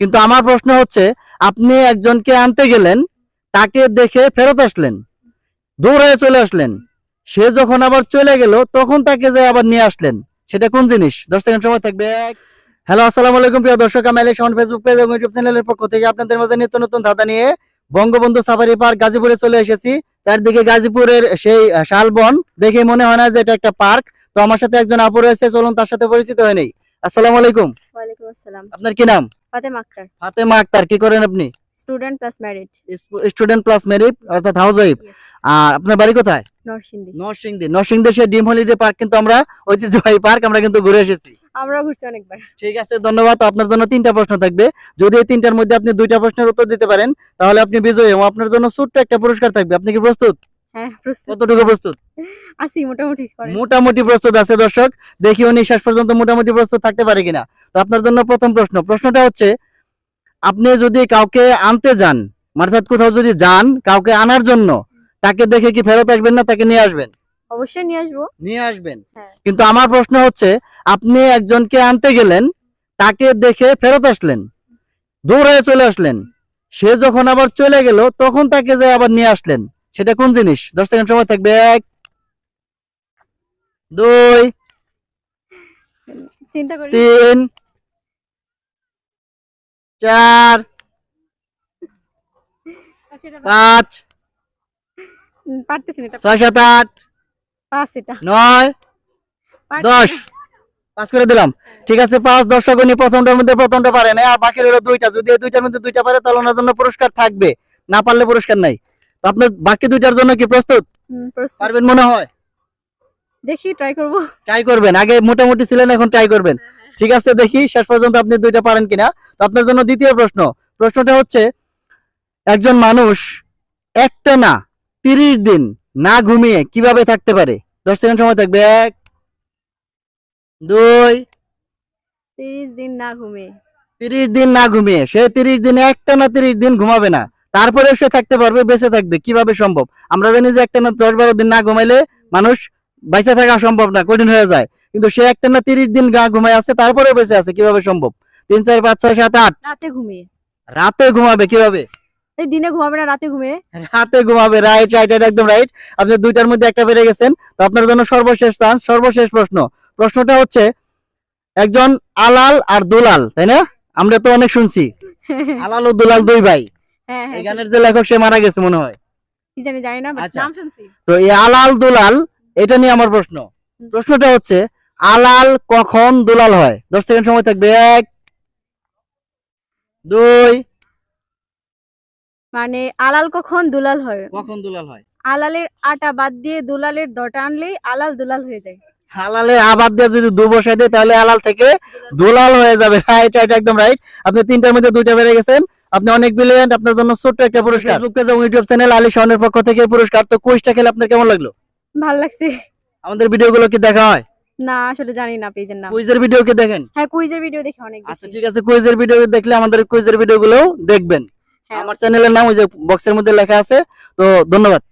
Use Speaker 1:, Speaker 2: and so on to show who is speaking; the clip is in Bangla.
Speaker 1: কিন্তু আমার প্রশ্ন হচ্ছে আপনি একজনকে আনতে গেলেন তাকে দেখে ফেরত আসলেন দৌড়ে চলে আসলেন সে যখন আবার চলে গেল তখন তাকে যে আবার নিয়ে আসলেন সেটা কোন জিনিস? দশ সেকেন্ড সময় থাকবে। হ্যালো আসসালামু আলাইকুম প্রিয় দর্শক আমি আলী ফেসবুক পেজ এবং ইউটিউব চ্যানেলের পক্ষ থেকে আপনাদের মাঝে নিত্য নতুন ধাঁধা নিয়ে বঙ্গবন্ধু সাফারি পার্ক গাজীপুরে চলে এসেছি। চারদিকে গাজীপুরের সেই শালবন দেখে মনে হয় না যে এটা একটা পার্ক। তো আমার সাথে একজন আপু রয়েছে চলুন তার সাথে পরিচিত হয়ে নেই। আসসালামু আলাইকুম।
Speaker 2: ওয়ালাইকুম আসসালাম।
Speaker 1: আপনার কি নাম?
Speaker 2: ফাতেমা আক্তার।
Speaker 1: ফাতেমা আক্তার কি করেন আপনি?
Speaker 2: Student plus married
Speaker 1: student plus married অর্থাৎ হাউস ওয়াইফ আর আপনার বাড়ি কোথায়?
Speaker 2: নরসিংদী।
Speaker 1: নরসিংদী। নরসিংদী সে ডিম হলিডে পার্ক কিন্তু আমরা ঐতিহ্যবাহী পার্ক আমরা কিন্তু ঘুরে এসেছি।
Speaker 2: আমরা ঘুরছি অনেকবার।
Speaker 1: ঠিক আছে ধন্যবাদ। আপনার জন্য তিনটা প্রশ্ন থাকবে। যদি এই তিনটার মধ্যে আপনি দুইটা প্রশ্নের উত্তর দিতে পারেন তাহলে আপনি বিজয়ী এবং আপনার জন্য ছোট্ট একটা পুরস্কার থাকবে। আপনি কি প্রস্তুত?
Speaker 2: হ্যাঁ
Speaker 1: কতটুকু প্রস্তুত?
Speaker 2: আছি মোটামুটি
Speaker 1: মোটামুটি প্রস্তুত আছে দর্শক। দেখি উনি শেষ পর্যন্ত মোটামুটি প্রস্তুত থাকতে পারে কিনা। তো আপনার জন্য প্রথম প্রশ্ন। প্রশ্নটা হচ্ছে আপনি যদি কাউকে আনতে যান অর্থাৎ কোথাও যদি যান কাউকে আনার জন্য তাকে দেখে কি ফেরত আসবেন না তাকে নিয়ে আসবেন?
Speaker 2: অবশ্যই নিয়ে আসব।
Speaker 1: নিয়ে আসবেন।
Speaker 2: হ্যাঁ।
Speaker 1: কিন্তু আমার প্রশ্ন হচ্ছে আপনি একজনকে আনতে গেলেন তাকে দেখে ফেরত আসলেন দৌড়ে চলে আসলেন সে যখন আবার চলে গেল তখন তাকে যে আবার নিয়ে আসলেন সেটা কোন জিনিস? দশ সেকেন্ড সময় থাকবে এক দুই তিন চার
Speaker 2: আচ্ছা,
Speaker 1: পাঁচ ছয় সাত আট
Speaker 2: পাঁচ
Speaker 1: নয় দশ। পাস করে দিলাম। ঠিক আছে পাঁচ দর্শক উনি প্রথমটার মধ্যে প্রথমটা পারে না আর বাকি রইল দুইটা। যদি এই দুইটার মধ্যে দুইটা পারে তাহলে ওনার জন্য পুরস্কার থাকবে। না পারলে পুরস্কার নাই। তো আপনার বাকি দুইটার জন্য কি প্রস্তুত?
Speaker 2: প্রস্তুত।
Speaker 1: পারবেন মনে হয়?
Speaker 2: দেখি ট্রাই করব।
Speaker 1: ট্রাই করবেন। আগে মোটামুটি ছিলেন এখন ট্রাই করবেন। ঠিক আছে দেখি শেষ পর্যন্ত আপনি দুইটা পারেন কিনা। তো আপনার জন্য দ্বিতীয় প্রশ্ন। প্রশ্নটা হচ্ছে একজন মানুষ একটা না তিরিশ দিন না ঘুমিয়ে কীভাবে থাকতে পারে? দশ সেকেন্ড সময় থাকবে। এক দুই
Speaker 2: তিরিশ দিন না ঘুমে
Speaker 1: তিরিশ দিন না ঘুমিয়ে। সে তিরিশ দিনে একটা না তিরিশ দিন ঘুমাবে না। তারপরে সে থাকতে পারবে বেঁচে থাকবে। কীভাবে সম্ভব? আমরা জানি যে একটা না দশ বারো দিন না ঘুমাইলে মানুষ বেঁচে থাকা সম্ভব না কঠিন হয়ে যায়। কিন্তু সে একটা না তিরিশ দিন গা ঘুমায় আছে তারপরে বেঁচে আছে কীভাবে সম্ভব? তিন চার পাঁচ ছয় সাত আট।
Speaker 2: রাতে ঘুমিয়ে।
Speaker 1: রাতে ঘুমাবে কীভাবে?
Speaker 2: এই দিনে ঘুমাবে না রাতে ঘুমিয়ে।
Speaker 1: রাতে ঘুমাবে রাইট রাইট একদম রাইট আপনি দুইটার মধ্যে একটা পেরে গেছেন তো আপনার জন্য সর্বশেষ চান্স সর্বশেষ প্রশ্ন। প্রশ্নটা হচ্ছে একজন আলাল আর দুলাল তাই না? আমরা তো অনেক শুনছি। আলাল ও দুলাল দুই ভাই।
Speaker 2: হ্যাঁ হ্যাঁ
Speaker 1: এই গানের যে লেখক সে মারা গেছে মনে হয়।
Speaker 2: কি জানি জানি না
Speaker 1: আচ্ছা।
Speaker 2: নাম শুনছি।
Speaker 1: তো এই আলাল দুলাল এটা নিয়ে আমার প্রশ্ন। প্রশ্নটা হচ্ছে আলাল কখন দুলাল হয়? দশ সেকেন্ড সময় থাকবে। এক দুই।
Speaker 2: মানে আলাল কখন দুলাল হয়?
Speaker 1: কখন দুলাল হয়?
Speaker 2: আলালের আটা বাদ দিয়ে দুলালের দটা আনলেই আলাল দুলাল হয়ে যায়।
Speaker 1: আবাদ দিয়ে যদি দু বসাই দেয় তাহলে আলাল থেকে দুলাল হয়ে যাবে। রাইট রাইট একদম রাইট আপনি তিনটার মধ্যে দুইটা বেড়ে গেছেন। আপনি অনেক ব্রিলিয়ান্ট আপনার জন্য ছোট্ট একটা পুরস্কার। ফেসবুক পেজ এবং ইউটিউব চ্যানেল আলী শাওনের পক্ষ থেকে পুরস্কার। তো কুইজটা খেলে আপনার কেমন লাগল?
Speaker 2: ভালো লাগছে।
Speaker 1: আমাদের ভিডিওগুলো কি দেখা হয়?
Speaker 2: না আসলে জানি না পেজের নাম।
Speaker 1: কুইজের ভিডিও কি দেখেন?
Speaker 2: হ্যাঁ কুইজের ভিডিও দেখি অনেক
Speaker 1: আচ্ছা ঠিক আছে কুইজের ভিডিও দেখলে আমাদের কুইজের ভিডিওগুলো দেখবেন।
Speaker 2: হ্যাঁ।
Speaker 1: আমার চ্যানেলের নাম ওই যে বক্সের মধ্যে লেখা আছে তো ধন্যবাদ।